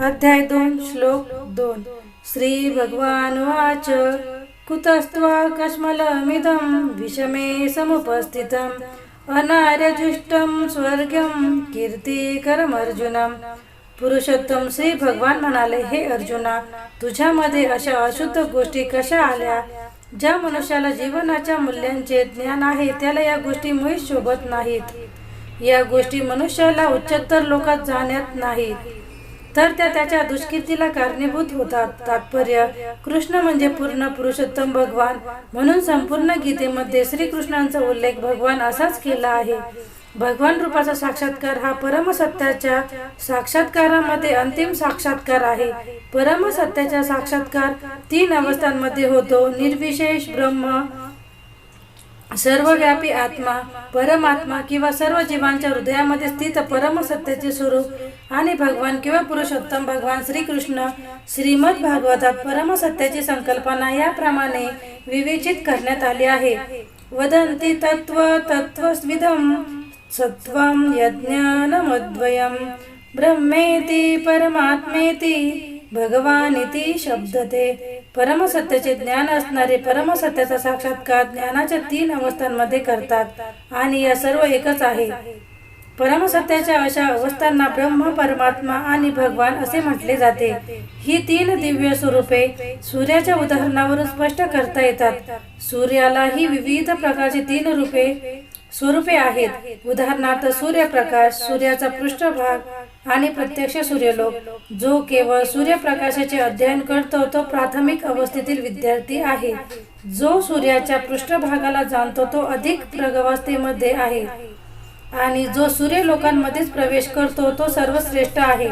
अध्याय दोन श्लोक दोन. श्री भगवान वाच. कुतस्त्वा कश्मलमिदं विषमे समुपस्थितम् अनार्यजुष्टं स्वर्गं कीर्तिकरमर्जुनम पुरुषोत्तम श्री भगवान म्हणाले हे अर्जुना तुझ्यामध्ये अशा अशुद्ध गोष्टी कशा आल्या? ज्या मनुष्याला जीवनाच्या मूल्यांचे ज्ञान आहे त्याला या गोष्टी मुळीच शोभत नाहीत. या गोष्टी मनुष्याला उच्चतर लोकात जाण्यात नाहीत. तर त्या त्याच्या दुष्कीर्तीला कारणीभूत होतात. तात्पर्य कृष्ण म्हणजे पूर्ण पुरुषोत्तम भगवान. म्हणून संपूर्ण गीतेमध्ये श्रीकृष्णांचा उल्लेख भगवान असाच केला आहे. भगवान रूपाचा साक्षात्कार हा परमसत्याच्या साक्षात्कारामध्ये अंतिम साक्षात्कार आहे. परमसत्याचा साक्षात्कार तीन अवस्थांमध्ये होतो. निर्विशेष ब्रह्म सर्वव्यापी आत्मा परमात्मा किंवा सर्व जीवांच्या हृदयामध्ये स्थित परमसत्याचे स्वरूप आणि भगवान किंवा पुरुषोत्तम भगवान श्रीकृष्ण श्रीमद भागवतात परमसत्याची संकल्पना याप्रमाणे विवेचित करण्यात आली आहे. वदंती तत्व तत्वस्विधम सत्वम यज्ञानमद्वयम। ब्रह्मेती परमात्मेती भगवान इति शब्द ते परमसत्याचे ज्ञान असणारे परमसत्याचा साक्षात्कार ज्ञानाच्या तीन अवस्थांमध्ये करतात आणि या सर्व एकच आहे. परमसत्याच्या अशा अवस्थांना ब्रह्म परमात्मा आणि भगवान असे म्हटले जाते. ही तीन दिव्य स्वरूपे सूर्याच्या उदाहरणावरून स्पष्ट करता येतात. सूर्याला ही विविध प्रकारची तीन रूपे स्वरूपे आहेत. उदाहरणार्थ सूर्यप्रकाश सूर्याचा पृष्ठभाग आणि प्रत्यक्ष सूर्यलोक जो केवळ सूर्यप्रकाशाचे अध्ययन करतो तो प्राथमिक अवस्थेतील विद्यार्थी आहे. जो सूर्याच्या पृष्ठभागाला जाणतो तो अधिक प्रगवस्थेमध्ये आहे. आणि जो सूर्य लोकांमध्येच प्रवेश करतो तो सर्वश्रेष्ठ आहे.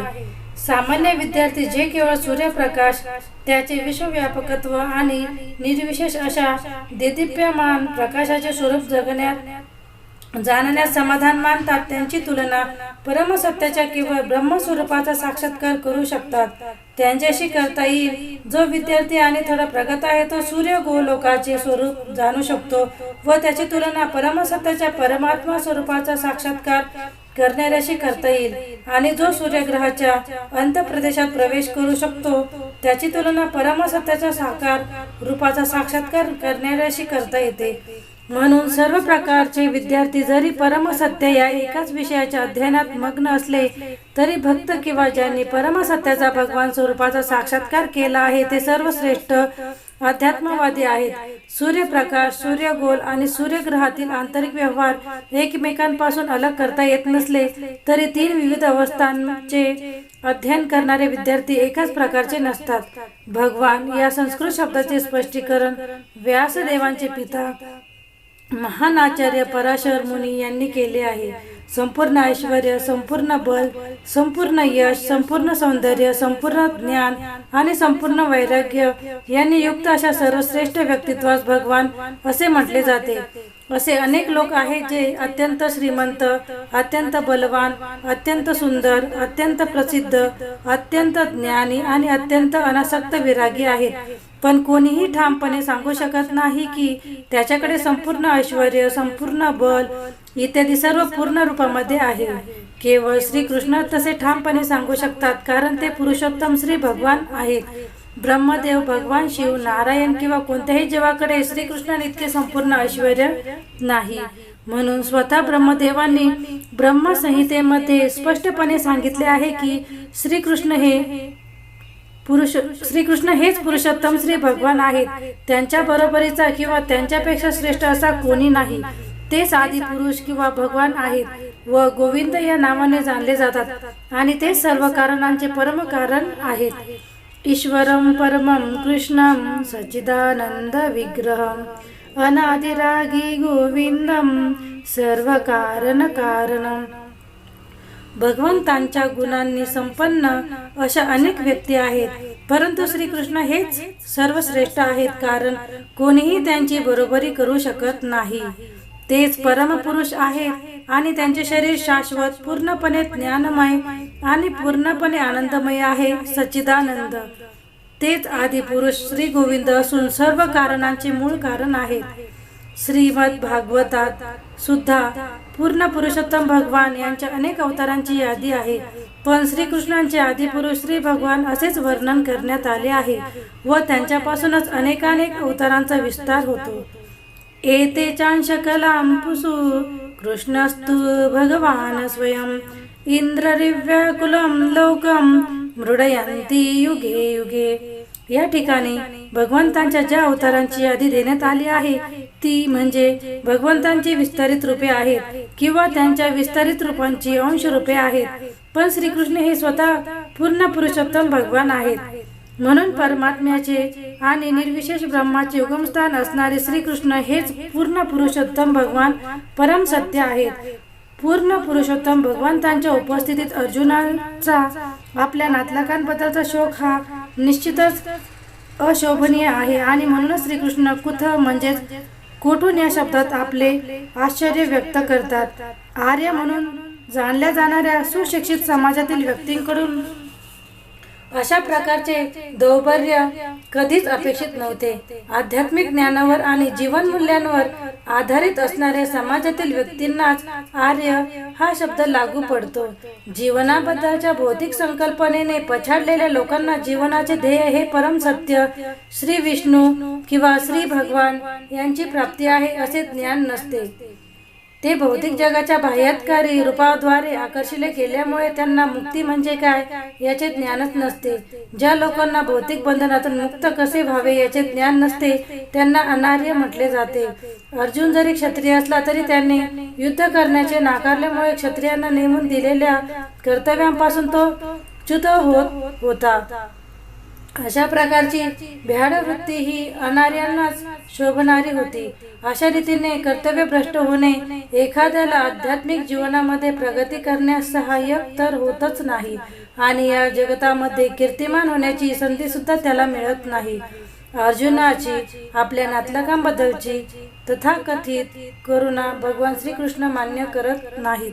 सामान्य विद्यार्थी जे केवळ सूर्यप्रकाश त्याचे विश्वव्यापकत्व आणि निर्विशेष अशा देदीप्यमान प्रकाशाचे स्वरूप जगण्यात जाणण्यास समाधान मानतात त्यांची तुलना परमसत्याच्या केवळ ब्रह्मस्वरूपाचा साक्षात्कार करू शकतात. त्यांच्याशी करता येईल. जो विद्यार्थी आणि थोडा प्रगत आहे तो सूर्य गोलोकाचे स्वरूप जाणू शकतो व त्याची तुलना परमसत्याच्या परमात्मा स्वरूपाचा साक्षात्कार करणाऱ्याशी करता येईल. आणि जो सूर्यग्रहाच्या अंतप्रदेशात प्रवेश करू शकतो त्याची तुलना परमसत्याच्या साकार रूपाचा साक्षात्कार करणाऱ्याशी करता येते. म्हणून सर्व प्रकारचे विद्यार्थी जरी परमसत्य या एकाच विषयाच्या अध्ययनात मग्न असले तरी भक्त किंवा ज्यांनी परमसत्याचा भगवान स्वरूपाचा साक्षात्कार केला आहे ते सर्वश्रेष्ठ अध्यात्मवादी आहेत. सूर्यप्रकाश सूर्यगोल आणि सूर्यग्रहातील आंतरिक व्यवहार एकमेकांपासून अलग करता येत नसले तरी तीन विविध अवस्थांचे अध्ययन करणारे विद्यार्थी एकाच प्रकारचे नसतात. भगवान या संस्कृत शब्दाचे स्पष्टीकरण व्यासदेवांचे पिता महान आचार्य पराशर मुनी यांनी केले आहे. संपूर्ण ऐश्वर संपूर्ण बल संपूर्ण यश संपूर्ण सौंदर्य संपूर्ण ज्ञान आणि संपूर्ण वैराग्य यांनी युक्त अशा सर्वश्रेष्ठ व्यक्तित्वास भगवान असे म्हटले जाते. असे अनेक लोक आहेत जे अत्यंत श्रीमंत अत्यंत बलवान अत्यंत सुंदर अत्यंत प्रसिद्ध अत्यंत ज्ञानी आणि अत्यंत अनासक्त विरागी आहेत. पण कोणीही ठामपणे सांगू शकत नाही की त्याच्याकडे संपूर्ण ऐश्वर संपूर्ण बल इत्यादी सर्व पूर्ण रूपामध्ये आहे. केवळ श्रीकृष्ण तसे ठामपणे सांगू शकतात कारण ते पुरुषोत्तम श्री भगवान आहेत. ब्रह्मदेव भगवान शिव नारायण किंवा कोणत्याही जीवाकडे श्रीकृष्णाने इतके संपूर्ण ऐश्वर नाही. म्हणून स्वतः ब्रह्मदेवांनी ब्रह्मसंहितेमध्ये स्पष्टपणे सांगितले आहे की श्रीकृष्ण हे पुरुष श्रीकृष्ण हेच पुरुषोत्तम श्री भगवान आहेत. त्यांच्या बरोबरीचा किंवा त्यांच्यापेक्षा श्रेष्ठ असा कोणी नाही. तेच आदी पुरुष किंवा भगवान आहेत व गोविंद या नावाने जाणले जातात आणि ते सर्व कारणांचे परम कारण आहेत. ईश्वरम परमं कृष्णम सच्चिदानंद विग्रहम अनादिरागी गोविंदम सर्व कारण कारणम भगवंतांच्या गुणांनी संपन्न अशा अनेक व्यक्ती आहेत. परंतु श्रीकृष्ण हेच सर्वश्रेष्ठ आहेत कारण कोणीही त्यांची बरोबरी करू शकत नाही. तेच परमपुरुष आहेत आणि त्यांचे शरीर शाश्वत पूर्णपणे ज्ञानमय आणि पूर्णपणे आनंदमय आहे सच्चिदानंद. तेच आदी पुरुष श्री गोविंद असून सर्व कारणांचे मूळ कारण आहेत. श्रीमद भागवतात सुद्धा पूर्ण पुरुषोत्तम भगवान यांच्या अनेक अवतारांची यादी आहे. पण श्रीकृष्णांचे आदिपुरुष श्री भगवान असेच वर्णन करण्यात आले आहे व त्यांच्यापासूनच अनेकानेक अवतारांचा विस्तार होतो. एते चांशकलां पुसु कृष्णस्तु भगवान स्वयं इंद्ररिव्याकुलं लोकम मृडयंती युगे युगे. या ठिकाणी भगवंतांच्या ज्या अवतारांची यादी देण्यात आली आहे ती म्हणजे भगवंतांची विस्तारित रूपे आहेत किंवा त्यांच्या विस्तारित रूपांची अंश रूपे आहेत. पण श्रीकृष्ण हे स्वतः पूर्ण पुरुषोत्तम भगवान आहेत. म्हणून परमात्म्याचे आणि निर्विशेष ब्रह्माचे उगमस्थान असणारे श्रीकृष्ण हेच पूर्ण पुरुषोत्तम भगवान परम सत्य आहेत. पूर्ण पुरुषोत्तम भगवंतांच्या उपस्थितीत अर्जुनाचा आपल्या नातलकांबद्दलचा शोक हा निश्चितच अशोभनीय आहे आणि म्हणूनच श्रीकृष्ण कुथ म्हणजेच कोठून या शब्दात आपले आश्चर्य व्यक्त करतात? आर्य म्हणून जाणल्या जाणाऱ्या सुशिक्षित समाजातील व्यक्तींकडून अशा प्रकारचे दौर्बल्य कधीच अपेक्षित नव्हते. आध्यात्मिक ज्ञानावर आणि जीवन मूल्यांवर आधारित असणाऱ्या समाजातील व्यक्तींनाच आर्य हा शब्द लागू पडतो. जीवनाबद्दलच्या भौतिक संकल्पनेने पछाडलेल्या लोकांना जीवनाचे ध्येय हे परम सत्य श्री विष्णू किंवा श्री भगवान यांची प्राप्ती आहे असे ज्ञान नसते. ते भौतिक जगाच्या बाह्यकारी रूपाद्वारे आकर्षिले गेल्यामुळे त्यांना मुक्ती म्हणजे काय याचे ज्ञानच नसते. ज्या लोकांना भौतिक बंधनातून मुक्त कसे व्हावे याचे ज्ञान नसते त्यांना अनार्य म्हटले जाते. अर्जुन जरी क्षत्रिय असला तरी त्याने युद्ध करण्याचे नाकारल्यामुळे क्षत्रियांना नेमून दिलेल्या कर्तव्यांपासून तो च्युत होत होता. अशा प्रकारची भ्याड वृत्ती ही अनार्यांनाच शोभणारी होती. अशा रीतीने कर्तव्यभ्रष्ट होणे एखाद्याला आध्यात्मिक जीवनामध्ये प्रगती करण्यास सहाय्यक तर होतच नाही आणि या जगतामध्ये कीर्तिमान होण्याची संधी सुद्धा त्याला मिळत नाही. अर्जुनाची आपल्या नातलकांबद्दलची तथाकथित करुणा भगवान श्रीकृष्ण मान्य करत नाहीत.